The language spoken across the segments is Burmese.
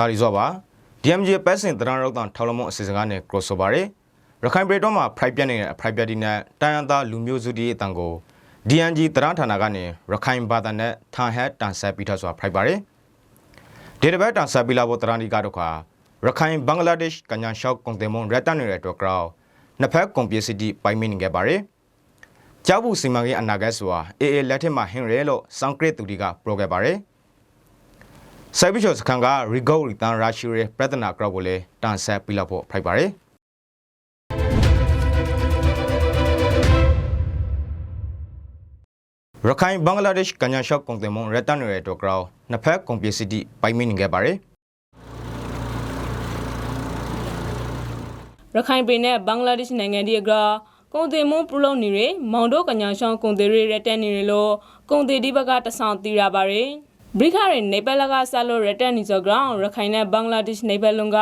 တာရီဇောပါ DMG ပဲစင်တရန်ရောက်တန်ထောက်လမုံအစီအစဉ်ကနေ crossover ရရခိုင်ပြည်တော်မှာ pride ပြနေတဲ့ pride ပြဒီနဲ့တန်ရန်သားလူမျိုးစုဒီအတန်ကို DNG တရန်ဌာနကနေရခိုင်ဘာသာနဲ့ထန်ဟက်တန်ဆက်ပြီးထဆို pride ပါရဒီတစ်ပတ်တန်ဆက်ပြီးလာဖို့တရန်ဒီကတော့ခါရခိုင်ဘင်္ဂလားဒေ့ရှ်ကညာရှောက်ကွန်တေမွန်ရက်တန်နေတဲ့အတွက်ကြောင့်နှစ်ဖက်ကွန်ပျူစီတီပိုင်မင်းနေခဲ့ပါရကြောက်ဘူးစီမံကိန်းအနာဂတ်ဆိုတာအေအေလက်ထက်မှာဟင်ရဲလို့စောင့်ကရစ်သူတွေကပရိုခဲ့ပါရ ဆယ်ဘီချောစခန်ကရီဂိုရီတန်ရာရှိရဲပြဿနာကရော့ကိုလည်းတန်ဆက်ပြီးလောက်ဖို့ဖိုက်ပါရရခိုင်ဘင်္ဂလားဒေ့ရှ်ကညာရှော့ကွန်တေမွန်ရက်တန်ရဲတော့ကရောနှစ်ဖက်ကွန်ပျူစီတီပိုင်မင်းနေခဲ့ပါရရခိုင်ပြည်နဲ့ဘင်္ဂလားဒေ့ရှ်နိုင်ငံဒီအကကုန်တင်မွန်ပလုံနေရမောင်တို့ကညာရှောင်းကုန်တွေရတက်နေရလို့ကုန်တွေဒီဘက်ကတဆောင်တီရပါရယ် ဘရိခရနေပလကဆာလိုရတက်နေသောကြောင့်ရခိုင်နဲ့ဘင်္ဂလားဒေ့ရှ်နေပလုံက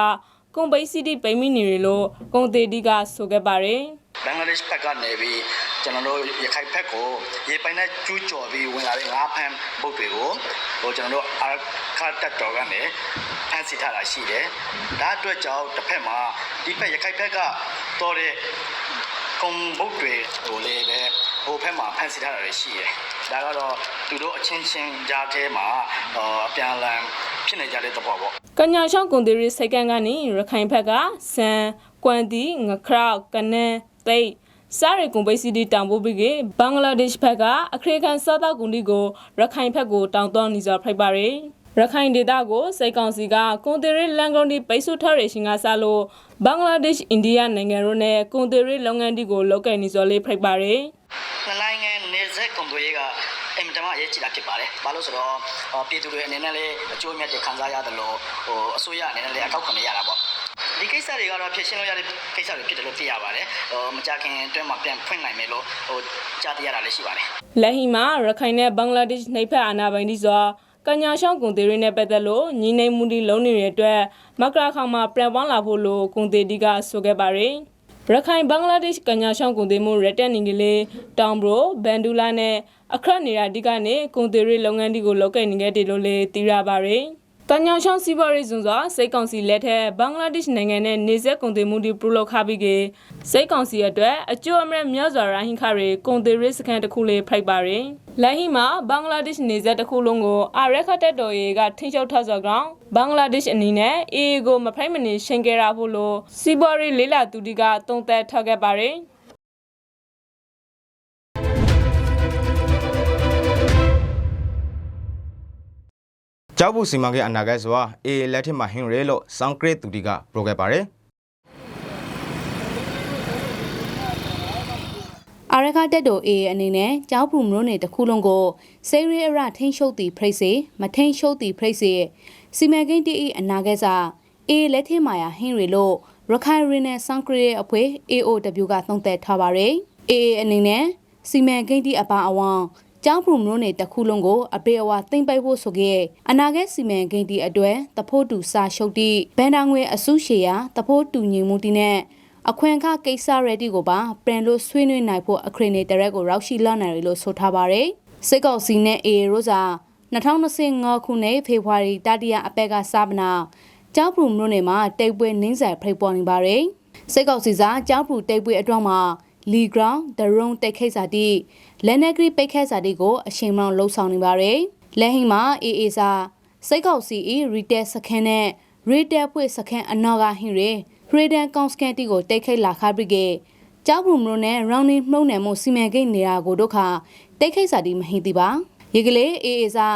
ကုန်ပိစီတီပိမိနေရလို့ကုန်တွေဒီကဆိုခဲ့ပါရယ်ဘင်္ဂလားဒေ့ရှ်ဘက်ကနေပြီးကျွန်တော်တို့ရခိုင်ဘက်ကိုရေပိုင်နဲ့ကျူးကျော်ပြီးဝင်လာတဲ့ငါးဖမ်းဘုတ်တွေကိုဟိုကျွန်တော်တို့အာခတ်တက်တော်ကနေဖမ်းဆီးထားတာရှိတယ်။ဒါအတွက်ကြောင့်တစ်ဖက်မှာဒီဘက်ရခိုင်ဘက်ကတော်တဲ့ကုံဘုတ်တွေဟိုလေးပဲ ဟိုဘက်မှာဖမ်းဆီးထားတာတွေရှိတယ်။ဒါကတော့သူတို့အချင်းချင်းကြားထဲမှာဟိုအပြန်အလှန်ဖြစ်နေကြတဲ့သဘောပေါ့ကညာရှောင်းကုန်တွေရစိတ်ကန်းကနေရခိုင်ဘက်ကစံကွမ်တီငခရောက်ကနန်းသိတ်စားရကွန်ပိစီတီတောင်ပို့ပြီးကဘင်္ဂလားဒေ့ရှ်ဘက်ကအခရေကန်စားတောက်ကုန်ဒီကိုရခိုင်ဘက်ကိုတောင်းတနေကြဖိုက်ပါရယ်ရခိုင်ဒေသကိုစိတ်ကောင်စီကကွန်တေရီလန်ကုန်ဒီပိတ်ဆို့ထားရရှင်ကစားလို့ဘင်္ဂလားဒေ့ရှ်အိန္ဒိယနိုင်ငံတို့နဲ့ကွန်တေရီလုပ်ငန်းဒီကိုလောက်ကင်နေစော်လေးဖိုက်ပါရယ်နှစ်နိုင်ငံ နေဆက်ကွန်တိုရေးကအင်မတန်မှအရေးကြီးတာဖြစ်ပါတယ်။ဘာလို့ဆိုတော့အော်ပြည်သူတွေအနေနဲ့လည်းအကျိုးအမြတ်တွေခံစားရတယ်လို့ဟိုအစိုးရအနေနဲ့လည်းအကောက်ခွန်ရတာပေါ့။ဒီကိစ္စတွေကတော့ဖြည့်ရှင်းလို့ရတဲ့ကိစ္စတွေဖြစ်တယ်လို့သိရပါတယ်။ဟိုမကြခင်အတွင်းမှာပြန်ဖွင့်နိုင်မယ်လို့ဟိုကြားသိရတာလည်းရှိပါတယ်။လက်ဟီမှာရခိုင်နဲ့ဘင်္ဂလားဒေ့ရှ်နှိပ်ဖက်အာဏာပိုင်တွေစွာကညာရှောင်းကွန်တေရီနဲ့ပတ်သက်လို့ညီနေမှုဒီလုံးနေတဲ့အတွက်မကရာခေါင်မှာပြန်ပေါင်းလာဖို့လို့ကွန်တေဒီကဆိုခဲ့ပါရယ် ရခိုင်ဘင်္ဂလားဒေ့ရှ်ကညာရှောင်းကွန်တေမှုရက်တက်နေကလေးတောင်ဘရိုဘန်ဒူလာနဲ့အခရက်နေတာဒီကနေကွန်တေရီလုပ်ငန်းဒီကိုလောက်ကင်နေခဲ့တယ်လို့လည်းသိရပါရယ် တန်ညောင်ရှောင်းစီးပွားရေးဇုံစွာစိတ်ကောင်စီလက်ထက်ဘင်္ဂလားဒေ့ရှ်နိုင်ငံနဲ့နေဆက်ကုန်သွယ်မှုတွေပြုလုပ်ခပြီးကစိတ်ကောင်စီအတွက်အကျိုးအမြတ်များစွာရိုဟင်ခါတွေကုန်သွယ်ရေးစခန်းတစ်ခုလေးဖိုက်ပါရယ်လက်ဟီမှာဘင်္ဂလားဒေ့ရှ်နေဆက်တစ်ခုလုံးကိုအာရက်ခတ်တက်တော်ရေးကထိန်းချုပ်ထားသောကြောင့်ဘင်္ဂလားဒေ့ရှ်အနေနဲ့အေအေကိုမဖိုက်မနေရှင်းခဲ့ရဖို့လို့စီးပွားရေးလေးလာသူတီကတုံ့သက်ထောက်ခဲ့ပါရယ် ကြောက်ဘူးစီမံကိန်းအနာဂတ်ဆိုတာအေအေလက်ထက်မှာဟင်ရဲလို့စောင့်ကရစ်သူတွေကပရိုခဲ့ပါရအာရခတက်တိုအေအနေနဲ့ကျောင်းပူမလို့နေတစ်ခုလုံးကိုစေရီအရထိန်ရှုပ်တီဖရိတ်စေမထိန်ရှုပ်တီဖရိတ်စေစီမံကိန်းတီအီအနာဂတ်စာအေလက်ထင်မာယာဟင်းရီလို့ရခိုင်ရီနယ်ဆန်ကရီရဲ့အဖွဲ့ AOW ကသုံးသပ်ထားပါရယ်အေအနေနဲ့စီမံကိန်းတီအပါအဝံ ကျောင်းပူမလို့နေတစ်ခုလုံးကိုအပေအဝသိမ့်ပိုက်ဖို့ဆိုခဲ့အနာဂတ်စီမံကိန်းတီအတွက်တဖို့တူစာရှုပ်တီဘန်ဒါငွေအစုရှေယာတဖို့တူညီမှုတီနဲ့အခွင့်အခကိစ္စရတီကိုပါပြန်လို့ဆွေးနွေးနိုင်ဖို့အခရီးနေတရက်ကိုရောက်ရှိလာနိုင်တယ်လို့ဆိုထားပါရယ်စစ်ကောက်စီနဲ့အေရိုစာ2025ခုနှစ်ဖေဖော်ဝါရီတတိယအပက်ကစပနာကျောက်ပူမြို့နယ်မှာတိတ်ပွဲနင်းဆိုင်ဖိတ်ပေါ်နေပါရယ်စစ်ကောက်စီစာကျောက်ပူတိတ်ပွဲအတွင်းမှာလီဂရောင်းဒရုံတိတ်ခိတ်စာတိ လက်နက်ကရီပိတ်ခဲစာတိကိုအချိန်မှောင်လှုပ်ဆောင်နေပါရယ်လက်ဟိမှာအေအေစာစိတ်ကောက်စီရီတယ်စခန်းနဲ့ရီတယ်ဖွေစခန်းအနောက်ကဟင်ရဖရီဒန်ကောင်စကန်တီကိုတိတ်ခိတ်လာခါပရိကေကျောက်ပူမြို့နယ်ရောင်းနေမှုန့်နယ်မှုစီမံကိန်းနေတာကိုတို့ခါတိတ်ခိတ်စာတိမဟိတိပါရေကလေးအေအေစာ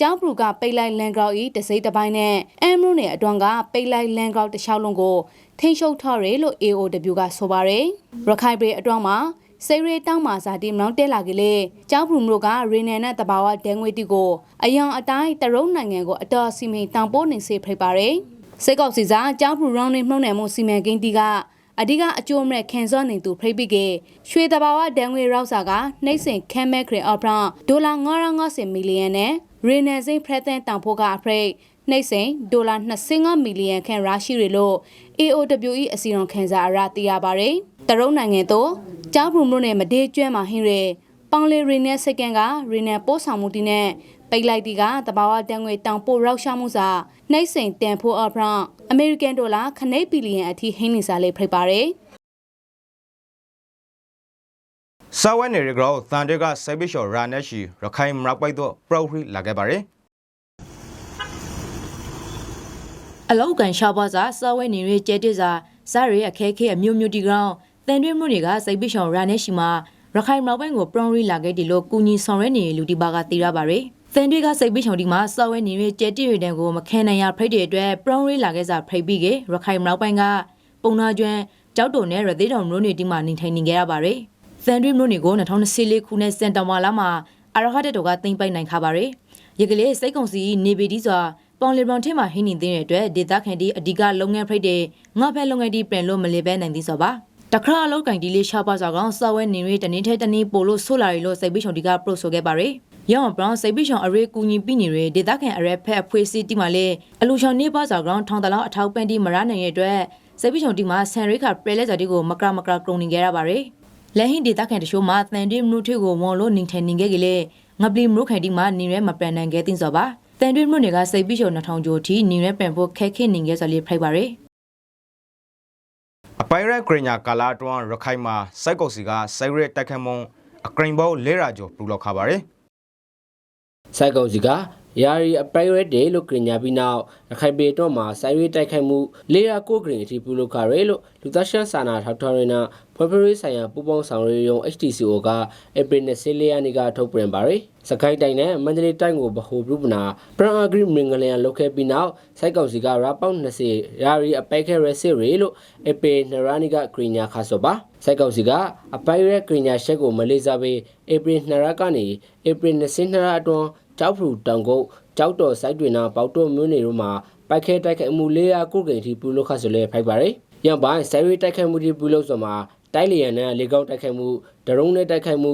ကျောင်းပူကပိတ်လိုက်လန်ဂရောက်ဤတစိမ့်တစ်ပိုင်းနဲ့အမ်မရုနယ်အတွန်းကပိတ်လိုက်လန်ဂရောက်တစ်လျှောက်လုံးကိုထိန်းချုပ်ထားရလို့ AOW ကဆိုပါရယ်ရခိုင်ပြည်အတွန်းမှာ စေရီတောင်းမာစာတီမောင်းတက်လာကလေးကျောင်းပူမြို့ကရေနယ်နဲ့တဘာဝဒဲငွေတီကိုအယောင်အတိုင်းတရုံနိုင်ငံကိုအတော်စီမံတောင်ပိုးနေစေဖိတ်ပါရယ်စိတ်ကောက်စီစာကျောင်းပူရောင်းနေမှုန့်နယ်မှုစီမံကိန်းတီကအဓိကအကျိုးမဲ့ခန်စော့နေသူဖိတ်ပြီးကရွှေတဘာဝဒဲငွေရောက်စာကနှိမ့်စင်ခဲမဲခရီအော်ဖရန်ဒေါ်လာ950မီလီယံနဲ့ရေနယ်စိမ့်ဖရက်တဲ့တောင်ဖို့ကအဖရိတ်နှိမ့်စင်ဒေါ်လာ25မီလီယံခန့်ရရှိရလို့ AOWE အစီရင်ခံစာအရသိရပါရယ် တရုတ်နိုင်ငံတို့ကျောင်းပူမြို့နယ်မဒေးကျွဲမှာဟင်းရဲပေါင်လေရီနယ်စကန်ကရီနယ်ပို့ဆောင်မှုတီနဲ့ပိတ်လိုက်ဒီကတဘာဝတန်ငွေတောင်ပိုရောက်ရှာမှုစာနှိမ့်စိန်တန်ဖိုးအဖရန်အမေရိကန်ဒေါ်လာခနိတ်ဘီလီယံအထိဟင်းနေစားလေးဖိတ်ပါတယ်စာဝဲနေရကြောတန်တဲ့ကစိုက်ပစ်လျှော်ရာနဲ့ရှိရခိုင်မရောက်ပိုက်တော့ပရောဟိလာခဲ့ပါတယ်အလောက်ကန်ရှားပွားစာစောဝဲနေရကျဲတစ်စာစားရအခဲခဲအမျိုးမျိုးတီကောင် တန်တွင်းမှုတွေကစိတ်ပိရှောင်ရာနဲ့ရှိမှာရခိုင်မြောက်ပိုင်းကိုပရွန်ရီလာခဲ့တယ်လို့ကူညီဆောင်ရွက်နေတဲ့လူတီပါကသိရပါရယ်တန်တွေကစိတ်ပိရှောင်ဒီမှာစောဝဲနေရကျဲတစ်ရတဲ့ကိုမခံနိုင်ရဖိတ်တဲ့အတွက်ပရွန်ရီလာခဲ့စာဖိတ်ပြီးကရခိုင်မြောက်ပိုင်းကပုံနာကျွန်းကြောက်တုံနဲ့ရသေးတော်မျိုးတွေဒီမှာနေထိုင်နေကြရပါရယ်တန်တွင်းမျိုးတွေကို2024ခုနှစ်စင်တဘာလမှာအရဟတ်တော်ကသိမ့်ပိုက်နိုင်ခါပါရယ်ရကလေးစိတ်ကုံစီနေပီဒီစွာပေါင်လီဘရွန်ထင်းမှာဟင်းနေတဲ့အတွက်ဒေသခံဒီအဓိကလုပ်ငန်းဖိတ်တဲ့ငါဖက်လုပ်ငန်းဒီပြန်လို့မလီပဲနိုင်သေးစောပါ တခါအလောက်ကင်ဒီလေးရှားပါစောကောင်စောဝဲနေရတနေ့ထဲတနေ့ပို့လို့ဆိုလာရီလို့စိတ်ပိရှုံဒီကပရိုဆိုခဲ့ပါရယ်ရောင်ဘရောင်းစိတ်ပိရှုံအရေးကူညီပြီးနေရဒေသခံအရက်ဖက်အဖွေးစီတီမှာလေအလူချောင်နေပါစောကောင်ထောင်တလောင်းအထောက်ပန်ဒီမရနိုင်ရဲ့အတွက်စိတ်ပိရှုံဒီမှာဆန်ရိခပရလက်စာဒီကိုမကရမကရကရုံနေကြရပါရယ်လက်ဟင်းဒေသခံတချို့မှာတန်တွင်းမှုထွေကိုဝန်လို့နေထိုင်နေခဲ့ကြလေငပလီမရုခိုင်ဒီမှာနေရဲမပန်နိုင်ခဲ့တင်စောပါတန်တွင်းမှုတွေကစိတ်ပိရှုံ2000ကျော်ထိနေရဲပန်ဖို့ခက်ခဲနေခဲ့ဆိုလေဖိုက်ပါရယ် အပိုင်ရက်ဂရညာကာလာတွန်းရခိုင်မှာစိုက်ကုတ်စီကစိုက်ရက်တိုက်ခတ်မုံအကရင်ဘောလဲရာကျော်ပူလောက်ခါပါတယ်စိုက်ကုံစီကယာရီအပိုင်ရက်ဒေးလို့ကြညာပြီးနောက်ရခိုင်ပေတော့မှာစိုက်ရွေးတိုက်ခိုက်မှုလေယာကိုဂရင်အထိပြုလုပ်ကြရဲလို့လူသားရှမ်းစာနာထောက်ထော်ရနာ ဖေဖော်ဝါရီဆိုင်ရာပူပေါင်းဆောင်ရွက်ရုံ HTCO ကဧပြီ24ရက်နေ့ကထုတ်ပြန်ပါရယ်စကိုင်းတိုင်းနဲ့မန္တလေးတိုင်းကိုဗဟိုပြုပနာပရန်အဂရိမင်္ဂလန်လုတ်ခဲ့ပြီးနောက်စိုက်ကုံစီကရာပေါင်း20ယာရီအပိုက်ခဲရစစ်ရေလို့ဧပြီနရနီကဂရညာခါဆိုပါစိုက်ကုံစီကအပိုင်ရက်ဂရညာရှက်ကိုမလေးစားပေဧပြီ2ရက်ကနေဧပြီ22ရက်အတွင်းကြောက်ဖူတောင်ကုတ်ကြောက်တော်စိုက်တွင်နာပေါတော့မျိုးနေတို့မှာပိုက်ခဲတိုက်ခိုက်မှုလေးရာကုတ်ကိန်တီပြုလုပ်ခတ်ဆိုလဲဖိုက်ပါရယ်ရန်ပိုင်းစိုက်ရွေးတိုက်ခိုက်မှုတွေပြုလုပ်ဆိုမှာ တိုက်လျံနဲ့လေကောက်တိုက်ခိုက်မှုဒရုန်းနဲ့တိုက်ခိုက်မှု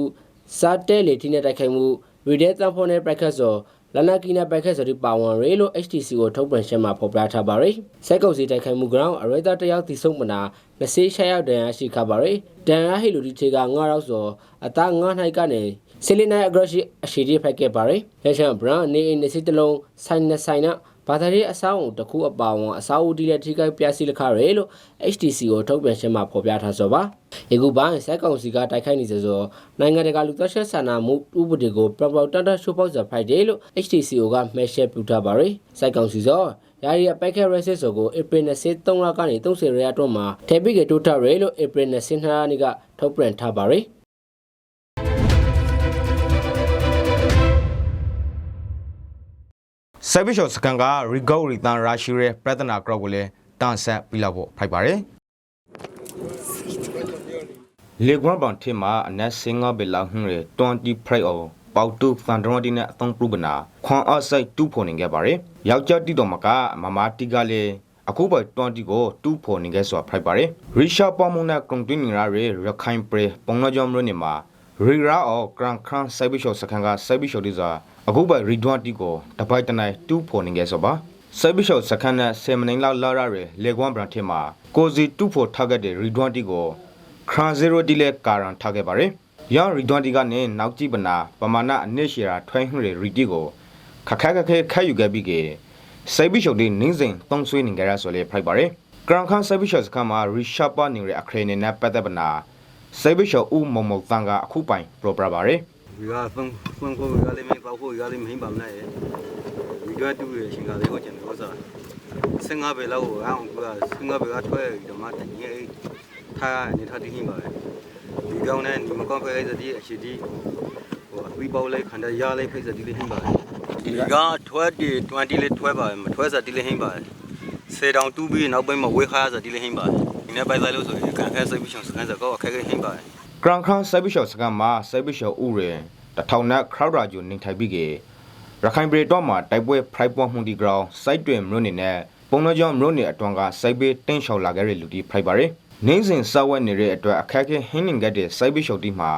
စားတဲလေတီနဲ့တိုက်ခိုက်မှုဗီဒီယိုတန်ဖုန်းနဲ့ပိုက်ခတ်ဆိုလနကီနဲ့ပိုက်ခတ်ဆိုဒီပါဝင်ရေလို့ HTC ကိုထုတ်ပြန်ရှင်းမှာဖော်ပြထားပါရယ်စိုက်ကုတ်စီတိုက်ခိုက်မှုကြောင့်အရေတာတယောက်တိဆုံးမနာ20ရှာရောက်တန်ရရှိခပါရယ်တန်ရဟီလူဒီချေက9ရောက်ဆိုအသား9နိုင်ကနေဆီလီနိုင်အဂရရှိအရှိဒီဖိုက်ခဲ့ပါရယ်လက်ချန်ဘရန်နေအိမ်နေစစ်တလုံးဆိုင်နဲ့ဆိုင်နာ ဘာသာရေးအဆောက်အုံတစ်ခုအပါဝင်အဆောက်အဦဒီလက်ထိခိုက်ပြစီလခရဲလို့ HTC ကိုထုတ်ပြန်ရှင်းမှာဖော်ပြထားဆိုပါဒီခုပိုင်းစက်ကောင်စီကတိုက်ခိုက်နေစေဆိုနိုင်ငံတကာလူသက်ဆက်ဆန္ဒမှုဥပဒေကိုပြောင်ပြောင်တတ်တတ်ရှိုးပေါက်စဖိုက်တယ်လို့ HTCO ကမဲရှယ်ပြထားပါရယ်စက်ကောင်စီစောယာရီအပိုက်ခဲရက်စစ်ဆိုကိုဧပြီ23ရက်ကနေ30ရက်အတွင်းမှာထေပိကေတိုးထရဲလို့ဧပြီ22ရက်နေ့ကထုတ်ပြန်ထားပါရယ် စိုက်ပစ်လျှော်စကန်ကရီဂေါရီတန်ရာရှိရဲပြဿနာကြောက်ကိုလည်းတန်ဆက်ပြီးလောက်ဖို့ဖိုက်ပါတယ်လေကွမ်ပန်ထင်မှာအနက်စင်ငါဘယ်လောက်ဟင်းရ20 fray အောပေါတူဖန်ဒရဒီနဲ့အသုံးပြုပနာခွန်အော့ဆိုင်တူဖို့နေခဲ့ပါတယ်ယောက်ျားတီတော်မကမမတီကလည်းအခုပေါ်20ကိုတူဖို့နေခဲ့ဆိုဖိုက်ပါတယ်ရီရှာပေါ်မုန်နဲ့ကွန်တင်းနီရာရရခိုင်ပရပုံနကြောင့်မလို့နေမှာရီရာအော်ဂရန်ခရန်စိုက်ပစ်လျှော်စကန်ကစိုက်ပစ်လျှော်ဒီစာ အခုပေါ်ရီဒွန်တီကိုတပိုက်တနိုင်တူဖို့နေခဲ့ဆိုပါစိုက်ပစ်လျှော်စကန်နဲ့ဆယ်မနိလောက်လာရရလေကွမ်ဘရန်ထင်မှာကိုစီတူဖို့ထားခဲ့တဲ့ရီဒွန်တီကိုခရန်0တီလဲကာရန်ထားခဲ့ပါတယ်။ရောင်ရီဒွန်တီကနေနောက်ကြည့်ပနာပမာဏအနစ်ရှရာထွိုင်းဟွရရီတီကိုခက်ခက်ခက်ခဲခက်ယူခဲ့ပြီးကေစိုက်ပြီးချုပ်ဒီနင်းစဉ်တုံးဆွေးနေကြရဆိုလေဖိုက်ပါတယ်။ကရန်ခန်စိုက်ပြီးချုပ်စကမှာရီရှာပါနေရအခရေနေနဲ့ပတ်သက်ပနာစိုက်ပြီးချုပ်ဦးမုံမုံတန်ကအခုပိုင်ပရိုပရာပါတယ် ဒီကသုံးသုံးကိုဒီကလေးမင်းပေါ့ဖို့ဒီကလေးမင်းပါမနဲ့ဒီကတူရရှင်ကလေးကိုကျန်တော့စားစင်ငါပဲလောက်အောင်ကစင်ငါပဲကထွဲတော့မှတညေထားနေထားတဲ့ဟင်းပါပဲဒီကြောင့်နဲ့ဒီမကောင်းဖဲစတိအရှိတိဟိုဝီပေါလိုက်ခန္ဓာရလိုက်ဖိစတိလေးဟင်းပါဒီကထွဲတီ20လေးထွဲပါမထွဲစတိလေးဟင်းပါစေတောင်တူးပြီးနောက်ပိုင်းမှာဝေခါစတိလေးဟင်းပါဒီနေ့ပိုက်လိုက်လို့ဆိုရင်ကန်ခဲစိတ်ပြီးရှောင်းစကန်စကောအခက်ခဲဟင်းပါ။က ရန်ခန်စိုက်ပြီးချုပ်စကမှာစိုက်ပြီးချုပ်ဦးရင်တထောင်နဲ့ခရောက်ရာဂျူနေထိုင်ပြီးကေရခိုင်ပြည်တော်မှာတိုက်ပွဲဖရိုက်ပွန်မှုဒီဂရောင်းစိုက်တွင်မြို့နေနဲ့ပုံနှကြောင့်မြို့နေအတွန်ကစိုက်ပေးတင်းလျှောက်လာခဲ့တဲ့လူတီဖိုက်ပါတယ်။နိုင်စဉ်စောက်ဝဲနေတဲ့အတွက်အခက်အခဲဟင်းနေခဲ့တဲ့စိုက်ပြီးချုပ်တီမှာ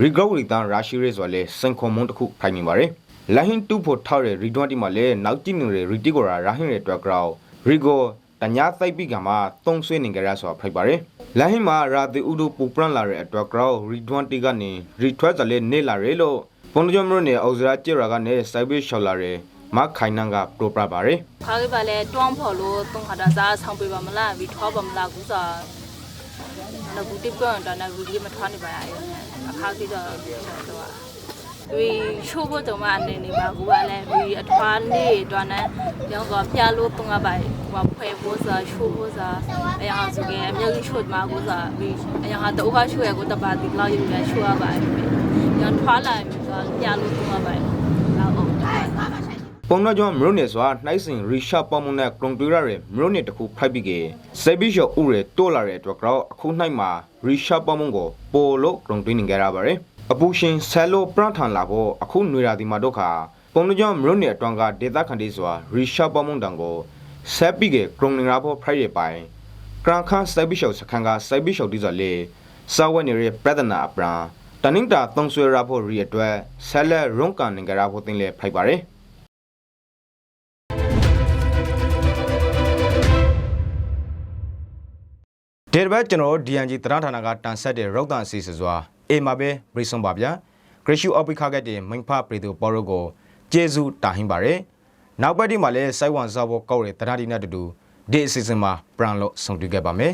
ရီဂေါရီတန်ရာရှိရဲဆိုလဲစင်ခွန်မွန်တစ်ခုဖိုင်နေပါတယ်။လိုင်းဟင်းတူဖို့ထောက်တဲ့ရီဒွန်တီမှာလဲနောက်ကြည့်နေတဲ့ရီတီကိုရာရာဟင်းရဲ့အတွက်ကြောင့်ရီဂိုတညာသိပ်ပြီးကမှာသုံးဆွေးနေကြရဆိုဖိုက်ပါတယ်။ လိုင်းဟင်းမှာရာတီဥဒူပူပရန်လာတဲ့အတွက်ကြောင့်ရီဒွန်တီကနေရီထွဲစလဲနေလာရဲလို့ပုံနှကြမြို့နယ်အောက်စရာကျေရာကနေစိုက်ပြီးရှောက်လာတဲ့မခိုင်နန်းကပရိုပရပါရယ်ခါလေးပါလဲတွန်းဖော်လို့တုံးခါတာစားဆောင်ပေးပါမလားပြီးထွားပါမလားကူစားနဘူးတိပွန်တာနဘူးဒီမထွားနေပါရဲ့အခါကြီးတော့တော့ ဒီရှိုးဖို့တော့မအနေနေပါကူကလည်းဒီအထွားလေးတွန်းနေရောကပြလို့တုံးကပါဟိုဖွဲဖို့စားရှိုးဖို့စားအရာဆိုကအမျိုးကြီးရှိုးမှာကူစားပြီးအရာတော့ကရှိုးရကိုတပါတိလောက်ယူရရှိုးရပါရောထွားလာပြီးတော့ပြလို့တုံးကပါလောက်အောင်ပုံနှကြမြို့နယ်စွာနှိုက်စင်ရီရှာပေါ်မုန်နဲ့ကရုံတူရရဲ့မြို့နယ်တစ်ခုဖိုက်ပြီးကစိုက်ပြီးရှောက်ဥရဲတိုးလာတဲ့အတွက်ကတော့အခုနိုင်မှာရီရှာပေါ်မုန်ကိုပိုလို့ကရုံတွင်းနေကြရပါရယ် အပူရှင်ဆယ်လိုပရန်ထန်လာဖို့အခုຫນွေရာဒီမှာဒုက္ခပုံနှကြမြို့နယ်အတွန်ကဒေသခံတွေစွာရီရှာပေါ်မုန်တန်ကိုဆက်ပြီးကကရုံနေရဖို့ဖိုက်ရပိုင်ကရန်ခန်စိုက်ပြီးရှောက်စခန်းကစိုက်ပြီးရှောက်ဒီစွာလေစာဝဲနေရပြဒနာအပရာတနင်္တာသုံးဆွဲရဖို့ရီအတွက်ဆက်လက်ရုံးကန်နေကြရဖို့တင်လေဖိုက်ပါရယ်ဒီတစ်ပတ်ကျွန်တော်တို့ DNG တရဌာနကတန်ဆက်တဲ့ရုပ်သံအစီအစဉ်စွာ အေမာပဲဘရိဆုံပါဗျာဂရရှူအော်ပီခါကတဲ့မိန်ဖပရီတူပေါ်ရိုကိုကျေးဇူးတာဟင်းပါရယ်နောက်ပတ်ဒီမှာလဲစိုက်ဝန်စားဖို့ကောက်တဲ့တရတီနဲ့တူတူဒီအစီအစဉ်မှာပရန်လို့ဆုံတွေ့ခဲ့ပါမယ်